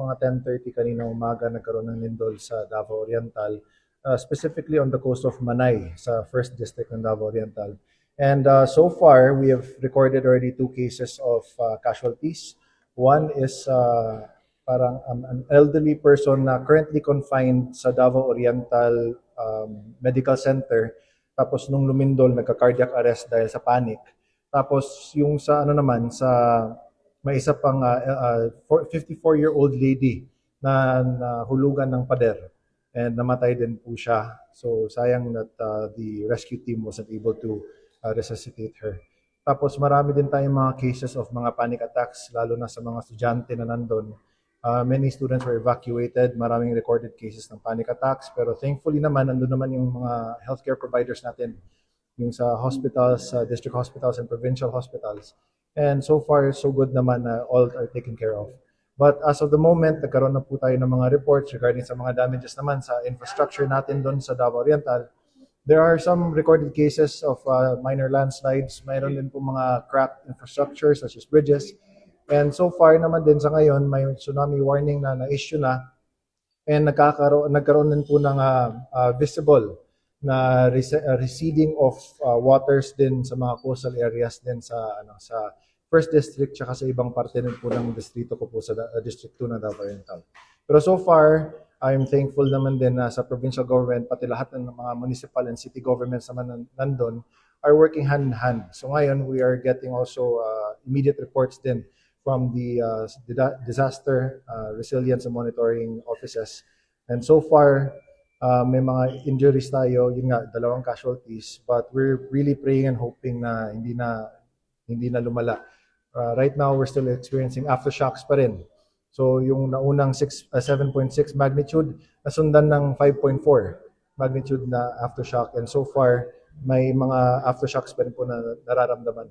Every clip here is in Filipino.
mga 10.30 kanina umaga nagkaroon ng lindol sa Davao Oriental, uh, specifically on the coast of Manay sa 1st District ng Davao Oriental. And uh, so far, we have recorded already two cases of uh, casualties. One is uh, parang um, an elderly person na currently confined sa Davao Oriental um, Medical Center. Tapos nung lumindol, nagka-cardiac arrest dahil sa panic. Tapos yung sa ano naman, sa may isa pang uh, uh, 54-year-old lady na nahulugan ng pader and namatay din po siya. So sayang that uh, the rescue team wasn't able to uh, resuscitate her. Tapos marami din tayong mga cases of mga panic attacks, lalo na sa mga estudyante na nandun. Uh, many students were evacuated, maraming recorded cases ng panic attacks, pero thankfully naman, nandun naman yung mga healthcare providers natin, yung sa hospitals, sa district hospitals and provincial hospitals. And so far, so good naman na all are taken care of. But as of the moment, nagkaroon na po tayo ng mga reports regarding sa mga damages naman sa infrastructure natin doon sa Davao Oriental. There are some recorded cases of uh, minor landslides. Mayroon din po mga cracked infrastructure such as bridges. And so far naman din sa ngayon, may tsunami warning na na-issue na. And nagkakaroon, nagkaroon din po ng uh, uh, visible na uh, receding of uh, waters din sa mga coastal areas din sa ano sa first district tsaka sa ibang parte din po ng distrito ko po sa uh, district 2 ng Davao Oriental. Pero so far, I'm thankful naman din na sa provincial government pati lahat ng mga municipal and city governments naman nan- nandun are working hand in hand. So ngayon, we are getting also uh, immediate reports din from the uh, disaster uh, resilience and monitoring offices. And so far, uh, may mga injuries tayo, yun nga, dalawang casualties, but we're really praying and hoping na hindi na hindi na lumala. Uh, right now, we're still experiencing aftershocks pa rin. So, yung naunang 6, uh, 7.6 magnitude, nasundan ng 5.4 magnitude na aftershock. And so far, may mga aftershocks pa rin po na nararamdaman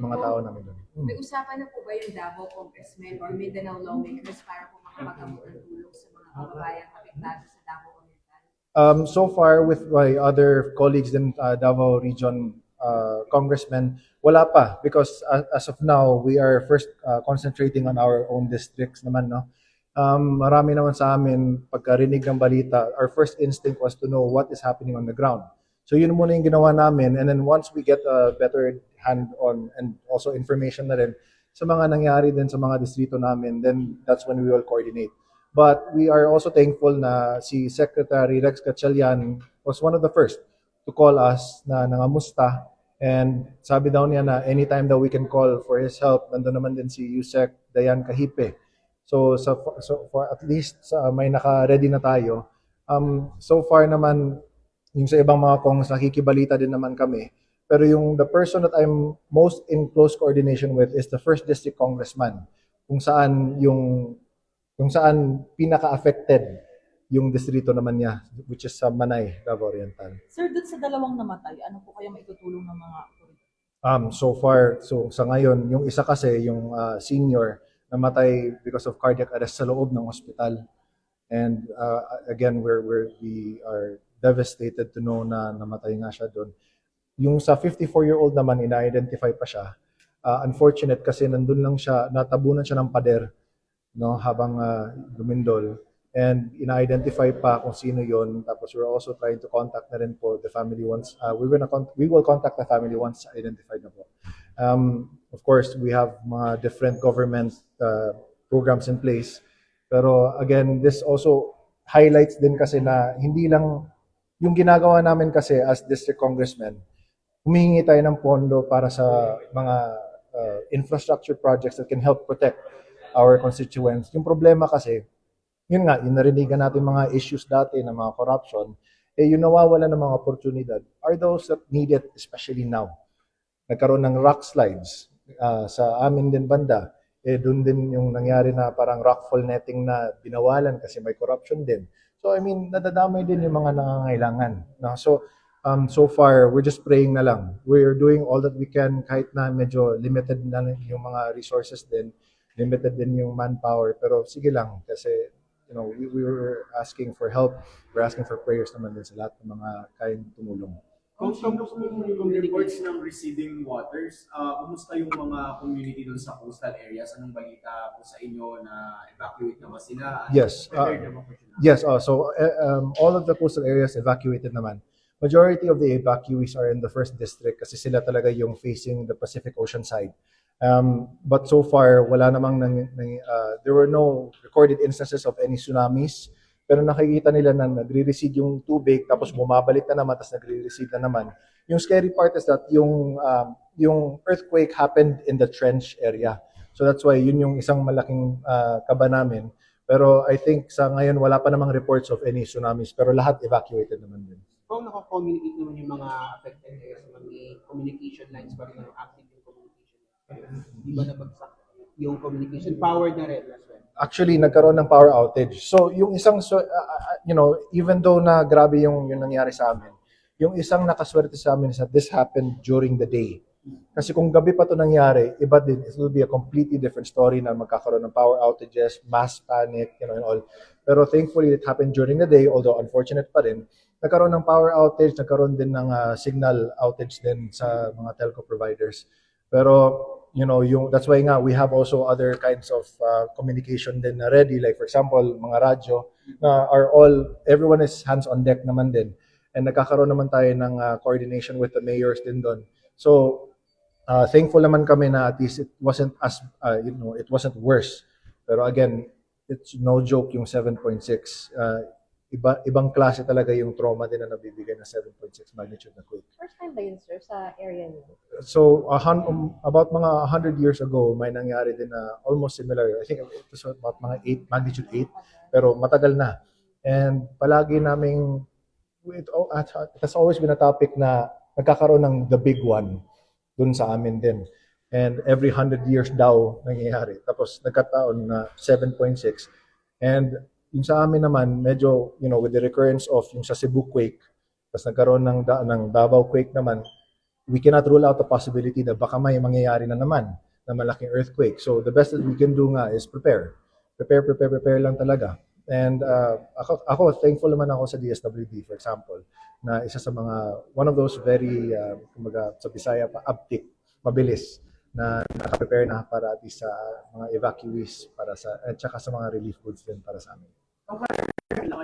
mga tao namin doon. Hmm. May usapan na po ba yung Davao Congressmen or Mindanao lawmakers para po makapag-abot ng tulong sa mga kababayang apektado sa Davao? Um, so far, with my other colleagues in uh, Davao Region uh, congressmen, wala pa because as, as of now, we are first uh, concentrating on our own districts naman, no? Um, marami naman sa amin, pagkarinig ng balita, our first instinct was to know what is happening on the ground. So yun muna yung ginawa namin and then once we get a better hand on and also information na rin sa mga nangyari din sa mga distrito namin, then that's when we will coordinate. But we are also thankful na si Secretary Rex Gatchalian was one of the first to call us na nangamusta and sabi daw niya na anytime that we can call for his help, nandun naman din si Yusek Dayan Kahipe. So, sa, so for at least sa may naka-ready na tayo. Um, so far naman, yung sa ibang mga kongs, nakikibalita din naman kami. Pero yung the person that I'm most in close coordination with is the first district congressman. Kung saan yung kung saan pinaka-affected yung distrito naman niya, which is sa Manay, Davao Oriental. Sir, dun sa dalawang namatay, ano po kaya maitutulong ng mga authority? Um, so far, so sa ngayon, yung isa kasi, yung uh, senior, namatay because of cardiac arrest sa loob ng hospital. And uh, again, we're, we're, we are devastated to know na namatay nga siya doon. Yung sa 54-year-old naman, ina-identify pa siya. Uh, unfortunate kasi nandun lang siya, natabunan siya ng pader no, habang uh, lumindol. And ina-identify pa kung sino yon. Tapos we're also trying to contact na rin po the family once. Uh, we're gonna con- we will contact the family once identified na po. Um, of course, we have mga different government uh, programs in place. Pero again, this also highlights din kasi na hindi lang yung ginagawa namin kasi as district congressmen, humihingi tayo ng pondo para sa mga uh, infrastructure projects that can help protect our constituents. Yung problema kasi, yun nga, yung narinigan natin mga issues dati ng mga corruption, eh yung nawawala ng mga oportunidad are those that need it especially now. Nagkaroon ng rock slides uh, sa amin din banda. Eh doon din yung nangyari na parang rockfall netting na binawalan kasi may corruption din. So I mean, nadadamay din yung mga nangangailangan. No? So um, so far, we're just praying na lang. We're doing all that we can kahit na medyo limited na yung mga resources din, limited din yung manpower. Pero sige lang kasi you know, we, we were asking for help. We're asking for prayers naman din sa lahat ng mga kayang tumulong. Kung kung kung reports ng receding waters, uh, kumusta yung mga community doon sa coastal areas? Anong balita po sa inyo na evacuate na ba sila? Yes, uh? Yes, uh, so uh, um, all of the coastal areas evacuated naman. Majority of the evacuees are in the first district kasi sila talaga yung facing the Pacific Ocean side. Um, but so far, wala namang nang, nang- uh, there were no recorded instances of any tsunamis. Pero nakikita nila na nagre-recede yung tubig tapos bumabalik na naman tapos nagre-recede na naman. Yung scary part is that yung um, yung earthquake happened in the trench area. So that's why yun yung isang malaking uh, kaba namin. Pero I think sa ngayon wala pa namang reports of any tsunamis pero lahat evacuated naman din. Kung naka-communicate naman yung mga affected areas, may communication lines pa rin active. Di ba nabagsak yung communication? Powered na rin. Actually nagkaroon ng power outage. So yung isang so, uh, uh, you know, even though na grabe yung yung nangyari sa amin, yung isang nakaswerte sa amin is that this happened during the day. Kasi kung gabi pa to nangyari, iba din. It will be a completely different story na magkakaroon ng power outages, mass panic, you know, and all. Pero thankfully, it happened during the day, although unfortunate pa rin. Nagkaroon ng power outage, nagkaroon din ng uh, signal outage din sa mga telco providers. Pero, you know, yung, that's why nga, we have also other kinds of uh, communication din na ready. Like, for example, mga radyo na are all, everyone is hands on deck naman din. And nagkakaroon naman tayo ng uh, coordination with the mayors din doon. So, uh, thankful naman kami na at least it wasn't as, uh, you know, it wasn't worse. Pero again, it's no joke yung 7.6. Uh, iba, ibang klase talaga yung trauma din na nabibigay ng 7.6 magnitude na quake. First time ba yun, sir, sa area niyo? So, a hun- um, about mga 100 years ago, may nangyari din na almost similar. I think it was about mga 8, magnitude 8, pero matagal na. And palagi naming, it, oh, it has always been a topic na nagkakaroon ng the big one dun sa amin din. And every 100 years daw nangyayari. Tapos nagkataon na 7.6. And yung sa amin naman, medyo, you know, with the recurrence of yung sa Cebu quake, tapos nagkaroon ng, da- ng Davao quake naman, we cannot rule out the possibility na baka may mangyayari na naman na malaking earthquake. So the best that we can do nga is prepare. Prepare, prepare, prepare lang talaga. And uh, ako, ako, thankful naman ako sa DSWD, for example, na isa sa mga, one of those very, uh, kumbaga, sa Bisaya pa, uptick, mabilis, na nakaprepare na para at sa mga evacuees para sa at saka sa mga relief goods din para sa amin. Ng